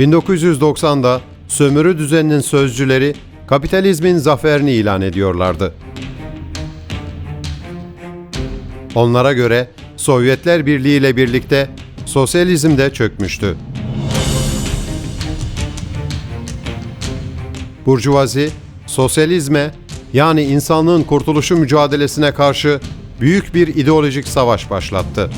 1990'da sömürü düzeninin sözcüleri kapitalizmin zaferini ilan ediyorlardı. Onlara göre Sovyetler Birliği ile birlikte sosyalizm de çökmüştü. Burjuvazi, sosyalizme yani insanlığın kurtuluşu mücadelesine karşı büyük bir ideolojik savaş başlattı.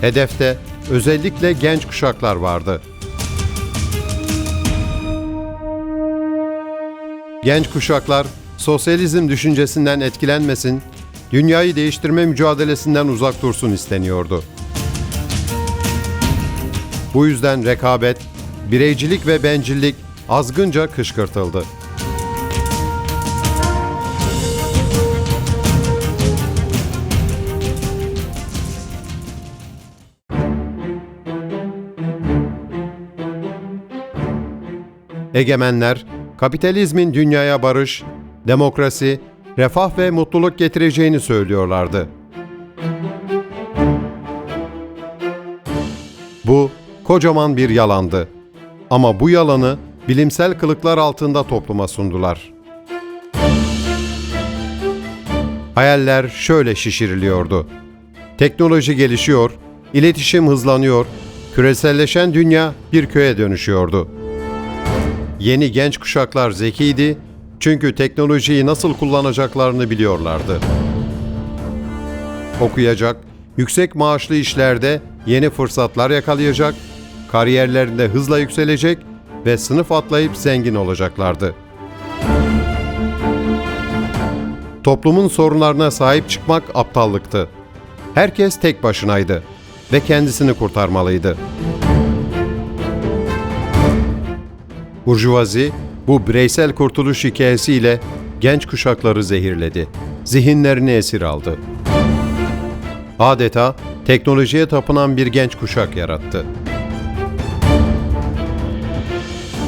Hedefte özellikle genç kuşaklar vardı. Genç kuşaklar sosyalizm düşüncesinden etkilenmesin, dünyayı değiştirme mücadelesinden uzak dursun isteniyordu. Bu yüzden rekabet, bireycilik ve bencillik azgınca kışkırtıldı. Egemenler, kapitalizmin dünyaya barış, demokrasi, refah ve mutluluk getireceğini söylüyorlardı. Bu kocaman bir yalandı. Ama bu yalanı bilimsel kılıklar altında topluma sundular. Hayaller şöyle şişiriliyordu. Teknoloji gelişiyor, iletişim hızlanıyor, küreselleşen dünya bir köye dönüşüyordu. Yeni genç kuşaklar zekiydi çünkü teknolojiyi nasıl kullanacaklarını biliyorlardı. Okuyacak, yüksek maaşlı işlerde yeni fırsatlar yakalayacak, kariyerlerinde hızla yükselecek ve sınıf atlayıp zengin olacaklardı. Toplumun sorunlarına sahip çıkmak aptallıktı. Herkes tek başınaydı ve kendisini kurtarmalıydı. Burjuvazi bu bireysel kurtuluş hikayesiyle genç kuşakları zehirledi. Zihinlerini esir aldı. Adeta teknolojiye tapınan bir genç kuşak yarattı.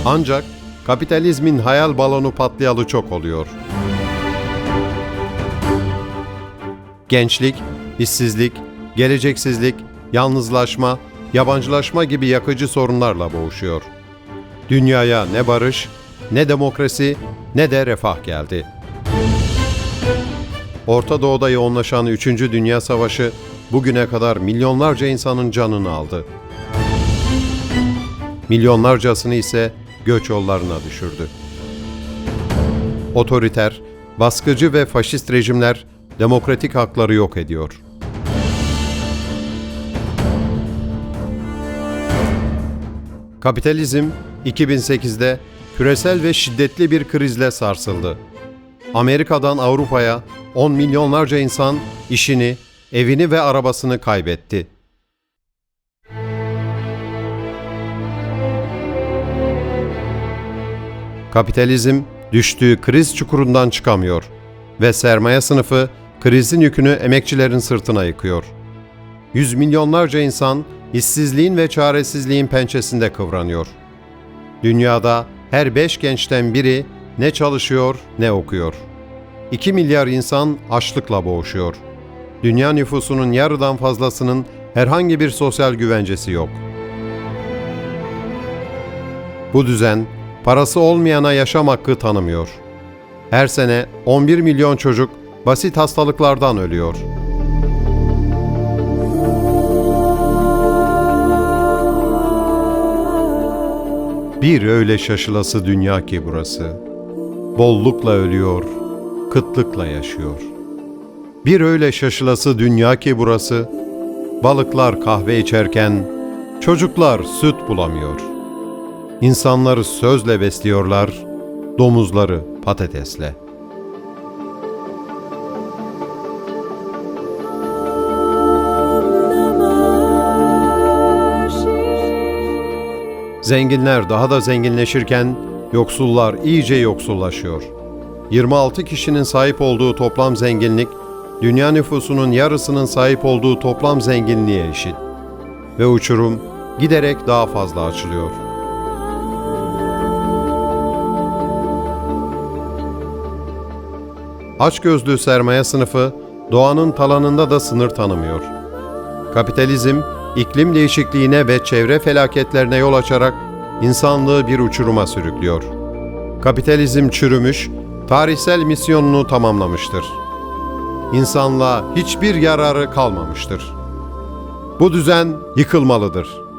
Ancak kapitalizmin hayal balonu patlayalı çok oluyor. Gençlik, işsizlik, geleceksizlik, yalnızlaşma, yabancılaşma gibi yakıcı sorunlarla boğuşuyor. Dünyaya ne barış, ne demokrasi, ne de refah geldi. Orta Doğu'da yoğunlaşan 3. Dünya Savaşı bugüne kadar milyonlarca insanın canını aldı. Milyonlarcasını ise göç yollarına düşürdü. Otoriter, baskıcı ve faşist rejimler demokratik hakları yok ediyor. Kapitalizm 2008'de küresel ve şiddetli bir krizle sarsıldı. Amerika'dan Avrupa'ya 10 milyonlarca insan işini, evini ve arabasını kaybetti. Kapitalizm düştüğü kriz çukurundan çıkamıyor ve sermaye sınıfı krizin yükünü emekçilerin sırtına yıkıyor. Yüz milyonlarca insan işsizliğin ve çaresizliğin pençesinde kıvranıyor. Dünyada her beş gençten biri ne çalışıyor ne okuyor. 2 milyar insan açlıkla boğuşuyor. Dünya nüfusunun yarıdan fazlasının herhangi bir sosyal güvencesi yok. Bu düzen parası olmayana yaşam hakkı tanımıyor. Her sene 11 milyon çocuk basit hastalıklardan ölüyor. Bir öyle şaşılası dünya ki burası. Bollukla ölüyor, kıtlıkla yaşıyor. Bir öyle şaşılası dünya ki burası. Balıklar kahve içerken çocuklar süt bulamıyor. İnsanları sözle besliyorlar, domuzları patatesle. Zenginler daha da zenginleşirken yoksullar iyice yoksullaşıyor. 26 kişinin sahip olduğu toplam zenginlik, dünya nüfusunun yarısının sahip olduğu toplam zenginliğe eşit. Ve uçurum giderek daha fazla açılıyor. açgözlü sermaye sınıfı doğanın talanında da sınır tanımıyor. Kapitalizm, iklim değişikliğine ve çevre felaketlerine yol açarak insanlığı bir uçuruma sürüklüyor. Kapitalizm çürümüş, tarihsel misyonunu tamamlamıştır. İnsanlığa hiçbir yararı kalmamıştır. Bu düzen yıkılmalıdır.